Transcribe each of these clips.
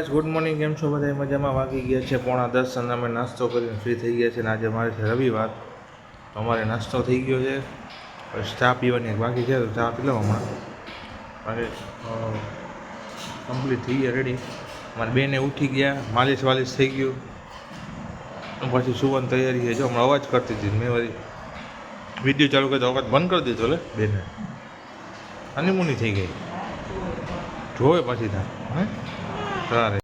Guys, good morning. કેમ છો? બધા મજામાં વાગી ગયા છે. પોણા દસ અને અમે નાસ્તો કરીને ફ્રી થઈ ગયા છે અને આજે અમારે છે રવિવાર. તો અમારે નાસ્તો થઈ ગયો છે. પછી ચા પીવાની બાકી છે, તો ચા પી લો હમણાં. અરે કમ્પ્લીટ થઈ ગયા રેડી મારી બેને ઉઠી ગયા, માલિશ વાલિશ થઈ ગયું. પછી સુવાની તૈયારી છે. જો, હમણાં અવાજ કરતી હતી મેં વળી વીડિયો ચાલુ કરતો અવાજ બંધ કરી દીધો લે, બેને. અનિમુની થઈ ગઈ. જોવે પછી ત્યાં હે? સારે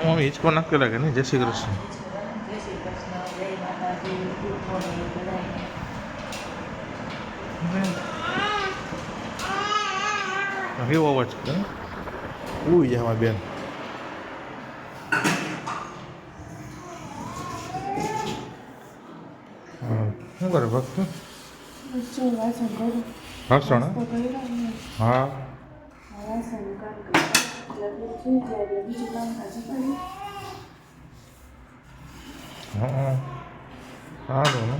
મમ્મી હિંચકો નાખી રાખે ને જય શ્રી કૃષ્ણ કેવો અવાજ કરે ઉઈ જાય બેન કરે ભક્ત? હા. હા સારું ને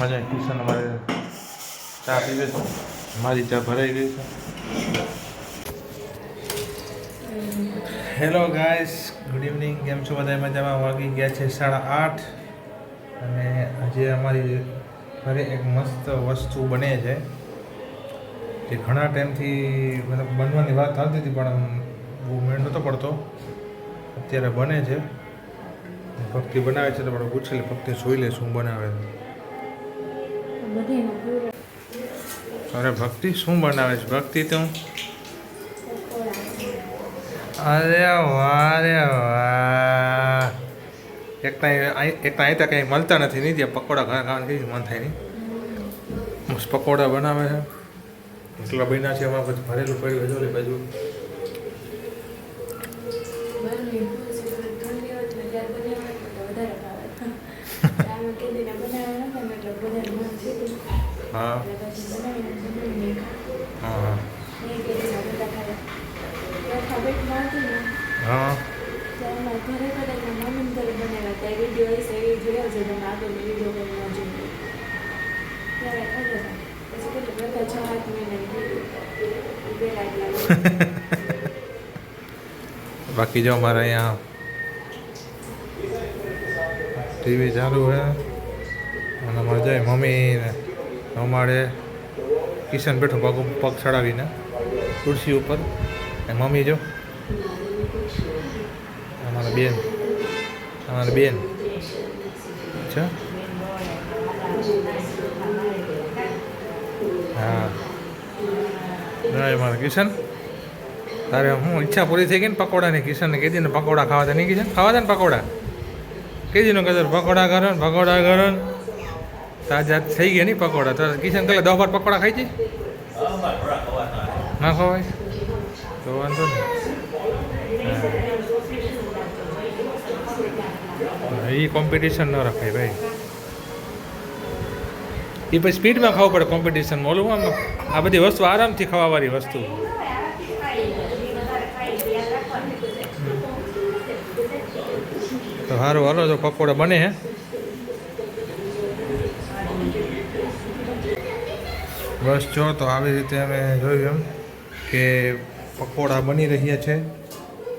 મજા કિશન, અમારે ચા પીવે છે. મારી ચા ભરાઈ ગઈ છે. હેલો ગાઈસ ગુડ ઇવનિંગ કેમ છો? બધા મજામાં? વાગી ગયા છે સાડા આઠ. અને આજે અમારી ઘરે એક મસ્ત વસ્તુ બને છે જે ઘણા ટાઈમથી મતલબ બનવાની વાત થતી હતી પણ બહુ મેળ નહોતો પડતો. અત્યારે બને છે. ભક્તિ બનાવે છે તો પણ પૂછી લે ભક્તિ જોઈ લે શું બનાવે. છે અરે ભક્તિ શું બનાવે છે? ભક્તિ તો? અરે વાહ રે વાહ. એક ત્યાં એક ત્યાં ત્યાં કંઈ મળતા નથી, નહીં ત્યાં પકોડા ઘણા ખાવાનું મન થાય, નહીં? મસ્ત પકોડા બનાવે છે. એટલા બન્યા છે એમાં પછી ભરેલું પડ્યું હજુ બાજુ. હા. હા બધા હા. ત્યારે ઘરે મમ્મીને ઘરે બનાવ્યા હતા. વીડિયો હશે, એ જોયા છે તમે આગળ વીડિયો કરી ના ત્યારે ખબર પછી કેટલું બધા છ સાત મહિના બાકી જો અમારે અહીંયા ટીવી ચાલુ છે. અને અમારે જાય મમ્મી ને અમારે કિશન બેઠો પગ પગ ચડાવીને ખુરશી ઉપર. મમ્મી જો બેન. અમારા બેન. અચ્છા હા. ના મારા કિશન. તારે હું ઈચ્છા પૂરી થઈ ગઈ ને પકોડાની? કિશનને કીધી ને પકોડા ખાવા નહીં કિશન? ખાવા દે ને પકોડા? ને કદર, પકોડા કરો ને પકોડા કરો ને તાજા થઈ ગયા નહીં પકોડા. તો કિશન કલે દસ બાર પકોડા ખાઈ જઈ ના ખવાય? તો વાંધો નહીં. એ કોમ્પિટિશન ન રખાય ભાઈ. એ પછી સ્પીડમાં ખાવું પડે કોમ્પિટિશનમાં ઓલું આમ, આ બધી વસ્તુ આરામથી ખાવાવાળી વસ્તુ. તો સારું હાલો તો પકોડા બને હે. બસ જો, તો આવી રીતે અમે જોયું એમ કે પકોડા બની રહ્યા છે.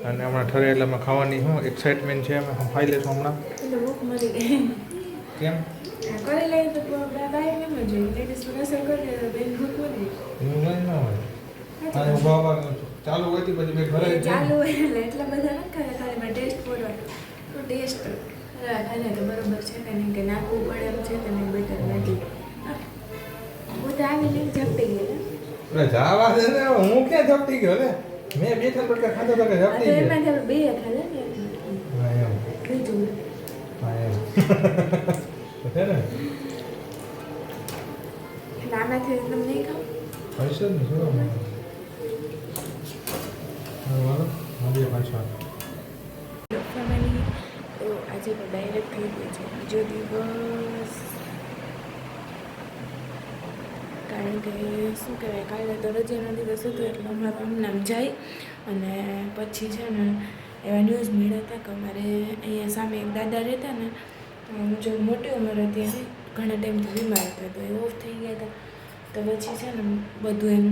અને હમણાં ઠરે એટલે અમે ખાવાની શું એક્સાઇટમેન્ટ છે અમે ખાઈ લઈશું હમણાં. મરી ગઈ કેમ? કરી લઈએ તો બાય એમ જ હોય. લેડીઝ રસોઈ કરીએ તો બેન ભૂખ મરી એવું ન હોય. અને ઊભા ચાલુ હોય તો પછી બે ઘરે ચાલુ હોય એટલે એટલા બધા નથી ખાતા ખાલી મેં ટેસ્ટ પૂરો તો ટેસ્ટ ખાને તો બરોબર છે કે નહીં કે નાખવું પડે એમ છે કે નહીં બેટર નથી. હું. તો આવી લઈને ઝપટી ગયેલા જાવા દે ને હું ક્યાં ઝપટી ગયો લે? મેં બે ત્રણ બટકા ખાધા તો ઝપટી ગયો. બે ખાધા ને. બીજું? હા એમ તો છે ને નાનાથી તમે નહીં ખાવ હશે ને શું કામ? હા, વાલો મળીએ પાછા તો આજે ડાયરેક્ટ થઈ ગયો છે બીજો દિવસ કારણ કે શું કહેવાય કાલે તો રજાનો દિવસ હતો એટલે અમારા આમ નામ જાય અને પછી છે ને એવા ન્યૂઝ મળ્યા હતા કે અમારે અહીંયા સામે એક દાદા રહેતા ને અમ જો મોટી ઉંમર હતી એની ઘણા ટાઈમથી બીમાર હતા તો એ ઓફ થઈ ગયા હતા. તો પછી છે ને બધું એમ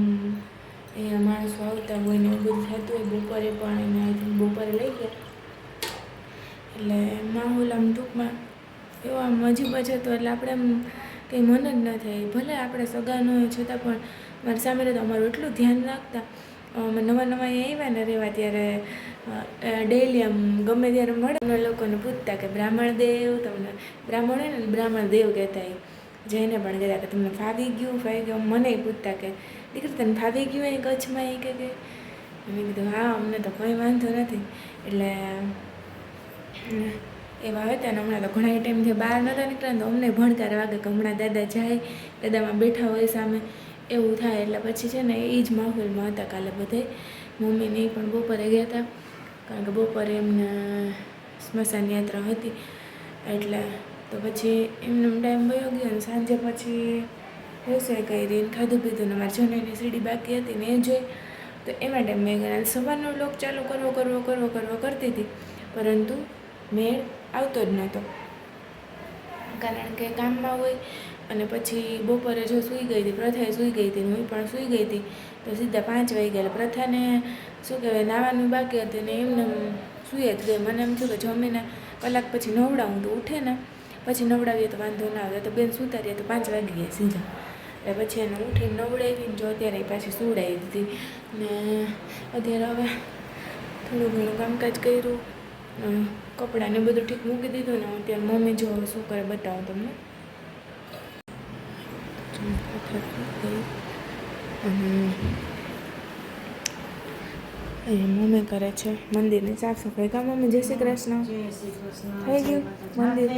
અહીંયા માણસો આવતા હોય ને એવું બધું થતું હોય, બપોરે પણ એને આઈ બપોરે લઈ ગયા. એટલે માહોલ આમ ટૂંકમાં એવો આમ અજીબ જ હતો એટલે આપણે આમ કંઈ મન જ ન થાય. ભલે આપણે સગા ન હોય છતાં પણ મારી સામે રહેતા, અમારું એટલું ધ્યાન રાખતા નવા નવા આવ્યા ને રહેવા ત્યારે ડેઈલી આમ ગમે ત્યારે મળે. લોકોને પૂછતા કે બ્રાહ્મણ દેવ તમને બ્રાહ્મણ હોય ને બ્રાહ્મણ દેવ કહેતા જઈને પણ કહેતા કે તમને ફાવી ગયું ફાવી ગયું. મને પૂછતા કે, દીકરી, તને ફાવી ગયું એ કચ્છમાં? એ કે, મેં કીધું, હા, અમને તો કોઈ વાંધો નથી. એટલે એવા હતા ને હમણાં તો ઘણા ટાઈમથી બહાર નહોતા નીકળ્યા તો અમને ભણકાર વાગે કે હમણાં દાદા જાય, દાદામાં બેઠા હોય સામે. એવું થાય એટલે પછી છે ને એ જ માહોલમાં હતા કાલે બધે. મમ્મીને એ પણ બપોરે ગયા હતા કારણ કે બપોરે એમને સ્મશાન યાત્રા હતી. એટલે તો પછી એમનો ટાઈમ વયો ગયો અને સાંજે પછી રસોઈ કરી ને ખાધું પીધું ને મારી જનઈની સીડી બાકી હતી ને એ જોઈ. તો એમાં ટાઈમ મેં ગયા સવારનો લોક ચાલુ કરવો કરવો કરવો કરવો કરતી હતી. પરંતુ મેળ આવતો જ નહોતો. કારણ કે કામમાં હોય અને પછી બપોરે જો સૂઈ ગઈ હતી, પ્રથાએ સૂઈ ગઈ હતી, હું પણ સૂઈ ગઈ હતી, તો સીધા પાંચ વાગી ગયા પ્રથાને શું કહેવાય, નાવાનું બાકી હતું ને એમને સૂઈ જ ગઈ. મને એમ થયું કે જમીને કલાક પછી નવડાવું તો ઉઠે ને, પછી નવડાવીએ તો વાંધો ના આવે. તો બેન સૂતા રહીએ તો પાંચ વાગી ગયા સીધા. એટલે પછી એને ઉઠીને નવડાવી જો અત્યારે પાછી સુવડાવી દીધી. ને અત્યારે હવે થોડું ઘણું કામકાજ કર્યું. કપડાને બધું ઠીક મૂકી દીધું ને અત્યારે મમ્મી જો શું કરે બતાવો તમને. અને એ મમ્મી કરે છે મંદિરની સાફ સફાઈ કામ મમ્મી જય શ્રી કૃષ્ણ. થઈ ગયું? મંદિર?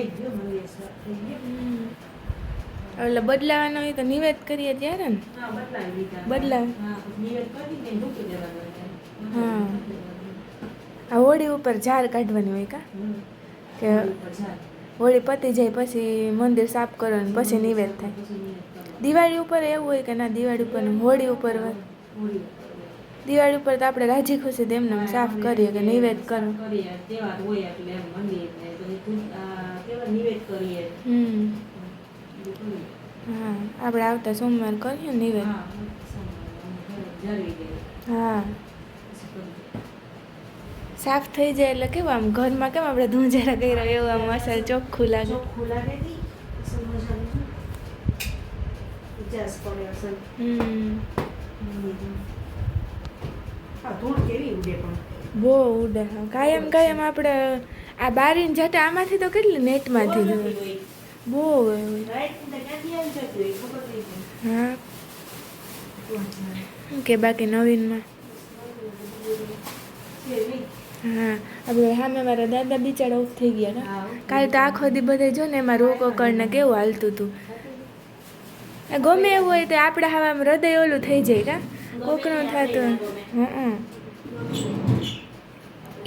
એટલે બદલાવાનો હોય તો નિવેદ કરીએ ત્યારે ને? બદલાવ હા, કરી. આ હોળી ઉપર ઝાર કાઢવાની હોય કા? કે હોળી પતી જાય પછી મંદિર સાફ પછી નિવેદ થાય. પછી નિવેદ કરવાનું. દિવાળી ઉપર એવું હોય કે ના દિવાળી ઉપર હોળી ઉપર હોય. દિવાળી ઉપર તો આપણે રાજી ખુશી તેમને સાફ કરીએ કે નિવેદ કરો. હા આપણે આવતા સોમવાર કરીએ નિવેદ. હા. સાફ થઈ જાય એટલે કેવું આમ ઘરમાં કેમ આપણે ધૂંઝારા કર્યા એવું આમ અસર ચોખ્ખું લાગે? ધૂળ કેવી ઉડે પણ? બહુ ઉડે. કાયમ કાયમ આપણે આ બારીને જતા આમાંથી તો કેટલી નેટમાંથી બહુ ને. હા. કે બાકી નવીનમાં? હા. આપણે સામે મારા દાદા બિચારા ઓફ થઈ ગયા હા. કાલ તો આખો દી બધે જો ને એમાં રોકો કરને કેવું હાલતું હતું આ ગમે એવું હોય તો આપણે હવે હૃદય ઓલું થઈ જાય કા? કોકનું થતું હં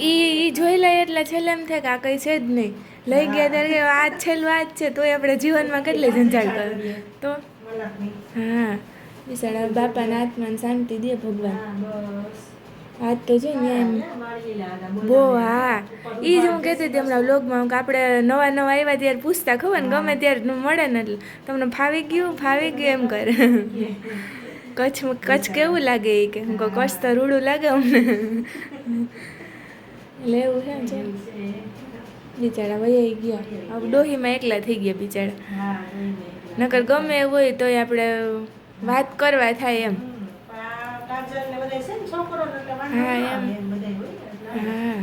ઈ ઈ જોઈ લઈએ એટલે છેલ્લે એમ થાય કે આ કંઈ છે જ નહીં. લઈ ગયા ત્યારે આ છેલ્લું આ જ છે, તોય આપણે જીવનમાં કેટલી ઝંઝાળ કરે તો? હા. બિચારા બાપાના આત્માને શાંતિ દે ભગવાન. બસ. તો જો ને એમ. બહુ હા. એ જ હું કહેતી હતી હમણાં બ્લોગમાં કે આપણે નવા નવા આવ્યા ત્યારે પૂછતા ખબર ને, ગમે ત્યારે મળે ને એટલે. તમને ફાવી ગયું ફાવી ગયું એમ કરે. કચ્છ કચ્છ કેવું લાગે એ કે? હું કચ્છ તો રૂડું લાગે અમને. ને છે છે. બિચારા વૈયા ગયા. આ ડોહીમાં એકલા થઈ ગયા બિચારા. નકર ગમે એવું હોય તોય આપણે વાત કરવા થાય એમ. હા, એમ. હા.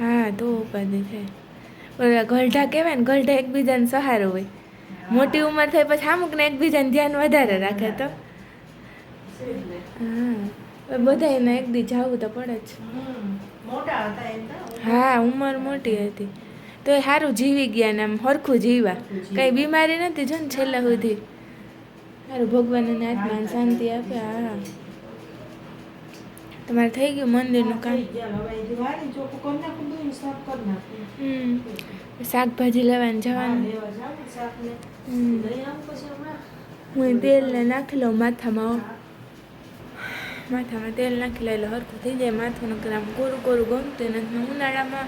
હા તો ઉપાધિ થાય ઓલા ગલઢા કહેવાય ને ગલઢા એકબીજાને સહારો હોય મોટી ઉંમર થાય પછી અમુકને એકબીજાને ધ્યાન વધારે રાખે તો હા બધા એને એક દી જવું તો પડે જ. હા ઉંમર મોટી હતી તો એ સારું જીવી ગયા ને આમ હરખું જીવા કઈ બીમારી નથી જો ને છેલ્લા સુધી સારું ભગવાન એને આત્માને શાંતિ આપે હા. તમારે થઈ ગયું મંદિરનું કામ? શાકભાજી લેવાનું જવાનું. લઈ. હું તેલ નાખી લઉં માથામાં માથામાં તેલ નાખી લે એટલે હરખું થઈ જાય. માથું આમ કોરું કોરું ગમતું નથી. ઉનાળામાં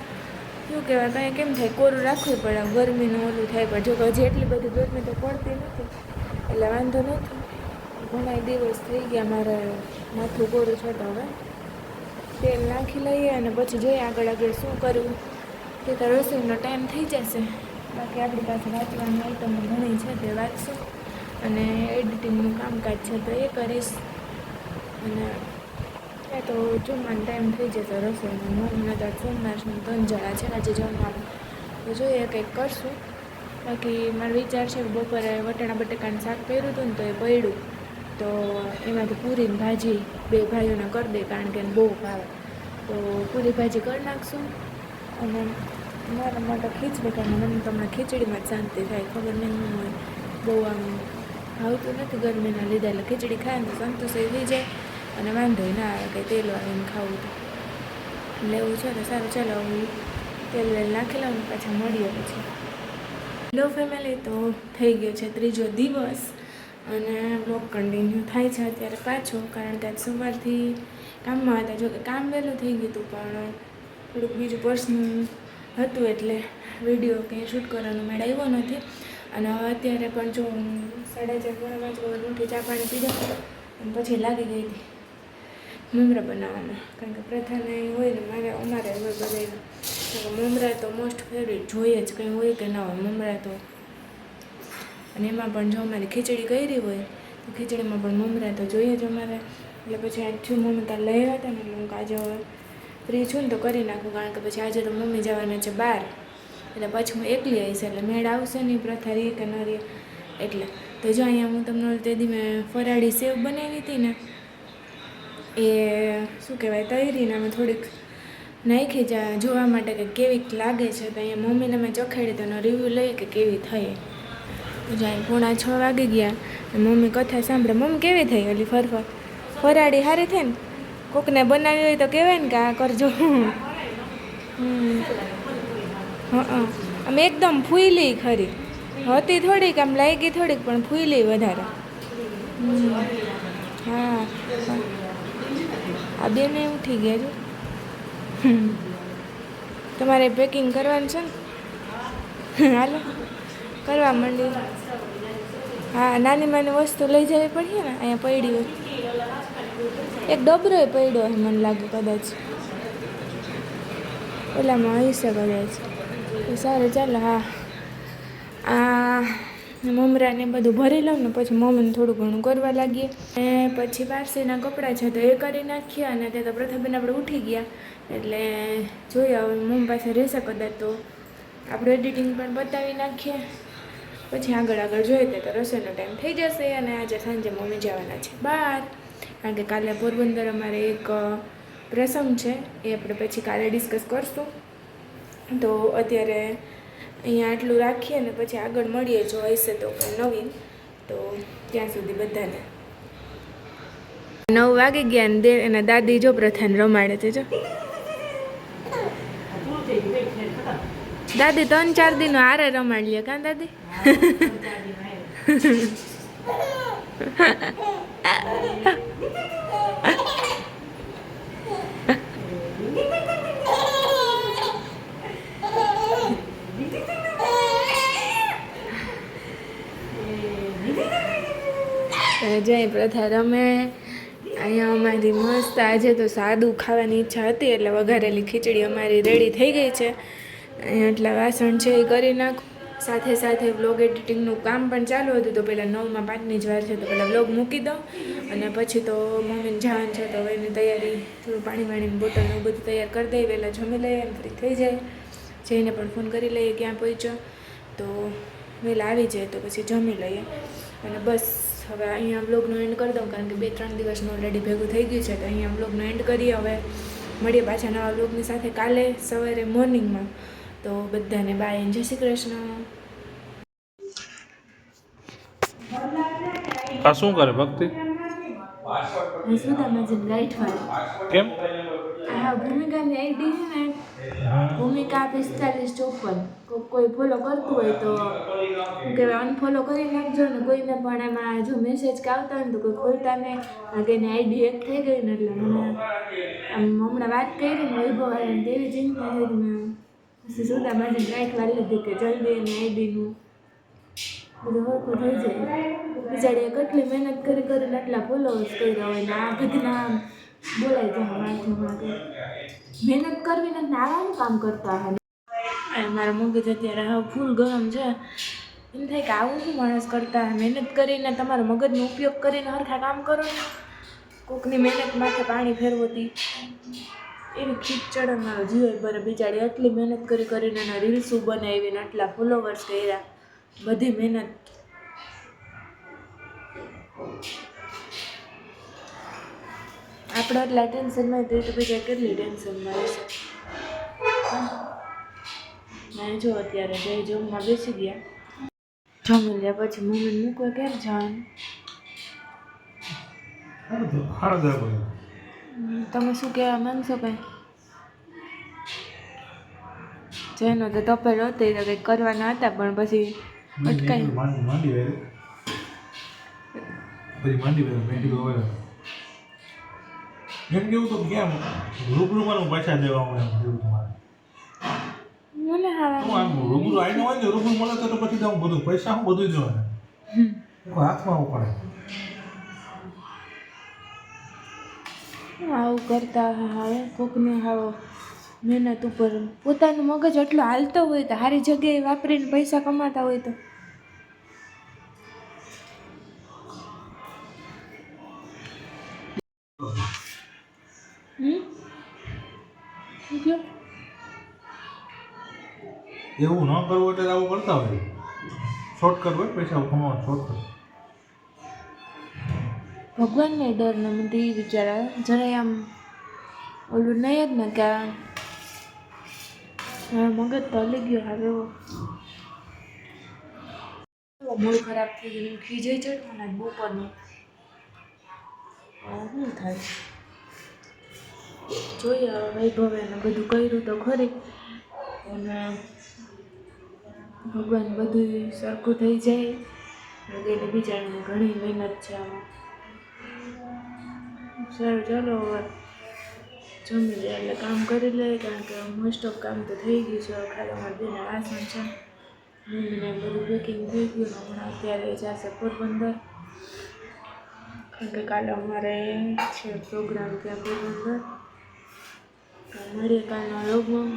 શું કહેવાય કાંઈ કેમ થાય? કોરું રાખવું પડે. ગરમીનું ઓલું થાય પણ જો હજી એટલી બધી ગરમી તો પડતી નથી. એટલે વાંધો નથી ઘણા દિવસ થઈ ગયા મારે માથું ગોરું છે તો હવે તેલ નાખી લઈએ અને પછી જોઈએ આગળ આગળ શું કરવું. તે તો રસોઈનો ટાઈમ થઈ જશે. બાકી આપણી પાસે વાંચવાની આઈટમો ઘણી છે, તે વાંચશું. અને એડિટિંગનું કામકાજ છે તો એ કરીશ. અને એ તો જમવાનો ટાઈમ થઈ જશે રસોઈનો. મને તો સોમવાર ધન જણા છે આજે જમવાનું. તો જોઈએ કંઈક કરશું. બાકી મારો વિચાર છે બપોરે વટાણા બટાકાનું શાક કર્યું હતું ને તો એ પડ્યું. તો એમાંથી પૂરીની ભાજી બે ભાઈઓને કરી દે કારણ કે બહુ ભાવે. તો પૂરી ભાજી કરી નાખશું. અને મારા માટે ખીચડી કારણ મને તમને ખીચડીમાં જ શાંતિ થાય. ખબર નહીં, હું બહુ આમ ભાવતું નથી ગરમીના લીધે, એટલે ખીચડી ખાય ને સંતોષ થઈ જાય. અને વાંધો ના આવે કે તેલ વાળીને ખાવું તો. લેવું છે તો સારું. ચાલો, હું તેલ વેલ નાખી લઉં ને પાછા મળીએ પછી. હેલો ફેમિલી તો થઈ ગયો છે ત્રીજો દિવસ અને બ્લોગ કન્ટિન્યુ થાય છે અત્યારે પાછો, કારણ કે આજ સવારથી કામમાં હતા. જો કે કામ વહેલું થઈ ગયું હતું, પણ થોડુંક બીજું પર્સનલ હતું એટલે વીડિયો કંઈ શૂટ કરવાનો મેળ આવ્યો નથી. અને અત્યારે પણ જો હું સાડા ચાર, પોણા પાંચ વખત ઉઠી ચા પાણી પીધો અને પછી લાગી ગઈ હતી મમરા બનાવવામાં. કારણ કે પ્રથાને હોય ને, મારે અમારે હોય બધાને મમરા તો મોસ્ટ ફેવરેટ જોઈએ જ કંઈ હોય કે ના હોય. મમરા તો અને એમાં પણ જો અમારે ખીચડી કરી હોય, તો ખીચડીમાં પણ મમરા તો જોઈએ જ અમારે. એટલે પછી આજ મમ્મી કાલે લઈ આવ્યા હતા ને હું આજે ફ્રી છું ને તો કરી નાખું, કારણ કે પછી આજે તો મમ્મી જવાના છે બહાર એટલે પછી હું એકલી આવીશ, એટલે મેળ આવશે નહીં, પ્રથા રે કે ન રે એટલે તો જો અહીંયા હું તમને તે દી મેં ફરાળી સેવ બનાવી હતી ને, એ શું કહેવાય, તૈરીને અમે થોડીક નાખી જા, જોવા માટે કે કેવીક લાગે છે, તો અહીંયા મમ્મીને મેં ચખાડી તેનો રિવ્યૂ લઈ કે કેવી થઈ. જાય પૂણા છ વાગી ગયા મમ્મી કથા સાંભળે, મમ્મી, કેવી થઈ? ઓલી ફરફર. ફરાળી સારી થઈ ને? કોકને બનાવી હોય તો કહેવાય ને કે આ કરજો. હં આમ એકદમ ફૂલી ખરી. હતી થોડીક, આમ લાગી થોડીક, પણ ફૂલી વધારે. હા. આ બેને ઉઠી ગયા છો. તમારે પેકિંગ કરવાનું છે ને? હાલો, કરવા માંડી હા નાની નાની વસ્તુ લઈ જવી પડીએ ને, અહીંયા પડી હોય. એક ડબરોય પડ્યો હોય મને લાગે કદાચ. ઓલામાં હશે કદાચ સારું, ચાલો, હા. આ મમરાને બધું ભરી લઉં ને પછી મમ્મીને થોડું ઘણું કરવા લાગીએ. અને પછી પારસીના કપડાં છે તો એ કરી નાખીએ અને તે તો પ્રથમબેન આપણે ઉઠી ગયા. એટલે જોઈએ હવે મમ્મી પાસે રહેશે કદાચ તો. આપણે એડિટિંગ પણ બતાવી નાખીએ. પછી આગળ આગળ જોઈએ તે તો રસોઈનો ટાઈમ થઈ જશે અને આજે સાંજે મમ્મી જવાના છે બહાર. કારણ કે કાલે પોરબંદર અમારે એક પ્રસંગ છે એ આપણે પછી કાલે ડિસ્કસ કરશું. તો અત્યારે અહીંયા આટલું રાખીએ ને પછી આગળ મળીએ, જો હશે તો કોઈ નવીન, તો ત્યાં સુધી બધાને. નવ વાગી ગયા ને દે, એના દાદી જો પ્રથાને રમાડે છે, જો. દાદી ત્રણ ચાર દિનો હારે રમાડી લે કાં દાદી? જય પ્રથા. રમે. અહીંયા અમારી મસ્ત આજે તો સાદું ખાવાની ઈચ્છા હતી, એટલે વઘારેલી ખીચડી અમારી રેડી થઈ ગઈ છે. અહીંયા એટલા વાસણ છે એ કરી નાખું. સાથે સાથે બ્લોગ એડિટિંગનું કામ પણ ચાલુ હતું, તો પહેલાં નવમાં પાંચની જ વાર છે, તો પહેલાં બ્લોગ મૂકી દઉં. અને પછી તો મમ્મીને જવાનું છે, તો હવે એની તૈયારી થોડું પાણી વાણીની બોટલ ને એવું બધું તૈયાર કરી દઈએ પહેલાં જમી લઈએ એમ ફ્રી થઈ જાય. જઈને પણ ફોન કરી લઈએ ક્યાં પહોંચ્યો. તો વહેલા આવી જાય તો પછી જમી લઈએ. અને બસ હવે અહીંયા બ્લોગનો એન્ડ કરી દઉં કારણ કે બે ત્રણ દિવસનું ઓલરેડી ભેગું થઈ ગયું છે તો અહીંયા બ્લોગનો એન્ડ કરીએ હવે. મળીએ પાછા નવા બ્લોગની સાથે કાલે સવારે મોર્નિંગમાં તો બધાને બાય જય શ્રી કૃષ્ણ. આ શું કરે ભક્તિ? કેમ? આ ભૂમિકાની આઈડી છે ને ભૂમિકા પિસ્તાલીસ ચોપન કોઈ ફોલો કરતું હોય તો શું કહેવાય અનફોલો કરી નાખજો ને કોઈને પણ એમાં જો મેસેજ કે આવતા હોય ને તો કોઈ ખોલતા નહીં. આગળની આઈડી હેક થઈ ગઈ ને એટલે મને આમ હમણાં વાત કરી ને વૈભવ વાળાને તેવી ચિંતા થઈ મેં પછી સુધા મારી લાઈટ વાર લીધી કે જલ્દી એની આઈડીનું બધું હરખું થઈ જાય. બિચારીએ કેટલી મહેનત કરી કરીને આટલા ફોલોઅર્સ કર્યા હોય ને આ બધીના આમ જાય વાંચવા માટે મહેનત કરવીને નાવાનું કામ કરતા હોય. મારા મગજ અત્યારે હવે ફૂલ ગરમ છે. એમ થાય કે આવું શું માણસ કરતા મહેનત કરીને તમારા મગજનો ઉપયોગ કરીને હરખા કામ કરો ને. કોકની મહેનત માથે પાણી ફેરવતી. એવી ખીચડ મારો જીવ ભરે. બિચારી આટલી મહેનત કરી કરીને એના રીલ્સો બનાવીને આટલા ફોલોવર્સ કર્યા. બધી મહેનત. આપણે એટલા ટેન્શનમાં તો તો બીજા કેટલી ટેન્શનમાં રહેશે મેં જો અત્યારે જય જમવા બેસી ગયા. જમી લ્યા પછી મમ્મીને મૂકવા ક્યારે જવાનું? તમે શું કહેવા માંગશો કંઈ જેનો તો તપેલો હતો એ તો કંઈક કરવાના હતા પણ પછી અટકાઈ માંડી પછી માંડી વેરે મેં કીધું હવે એમ કેવું તો કેમ રૂબરૂમાં પૈસા દેવામાં એમ જેવું તમારે મને હારા આમ રૂબરૂ આવીને હોય ને રૂબરૂ મળે તો પછી તો બધું પૈસા હું બધું જ હોય ને કોઈ હાથમાં આવું પડે. આવું કરતા હવે કોકને હાવ મહેનત ઉપર પોતાનું મગજ એટલો હાલતો હોય તો સારી જગ્યાએ વાપરીને પૈસા કમાતા હોય તો. એવું ન કરવું એટલે આવું કરતા હોય. શોર્ટકટ હોય પૈસા કમાવાનો શોર્ટકટ ભગવાનને ડર ને મને એ વિચાર જરાય આમ ઓલું નહીં જ ને કે મગજ તો હલી ગયો હવે એવો. ખરાબ થઈ ગયું ખીજાઈ ચડવાના બપોરનું શું થાય? જોઈએ હવે વૈભવે ને બધું કર્યું તો ખરી. અને ભગવાન બધું સરખું થઈ જાય. એને બીજાની ઘણી મહેનત છે આમાં. સારું, ચાલો હવે જમી લે એટલે કામ કરી લે, કારણ કે મોસ્ટ ઓફ કામ તો થઈ ગયું છે. ખાલી અમારા બેને વાસણ છે. મમ્મીને બધું બેકિંગ થઈ ગયું હમણાં અત્યારે જશે પોરબંદર. કારણ કે કાલે અમારે છે પ્રોગ્રામ ત્યાં પોરબંદર. મળીએ કાલના લોગમાં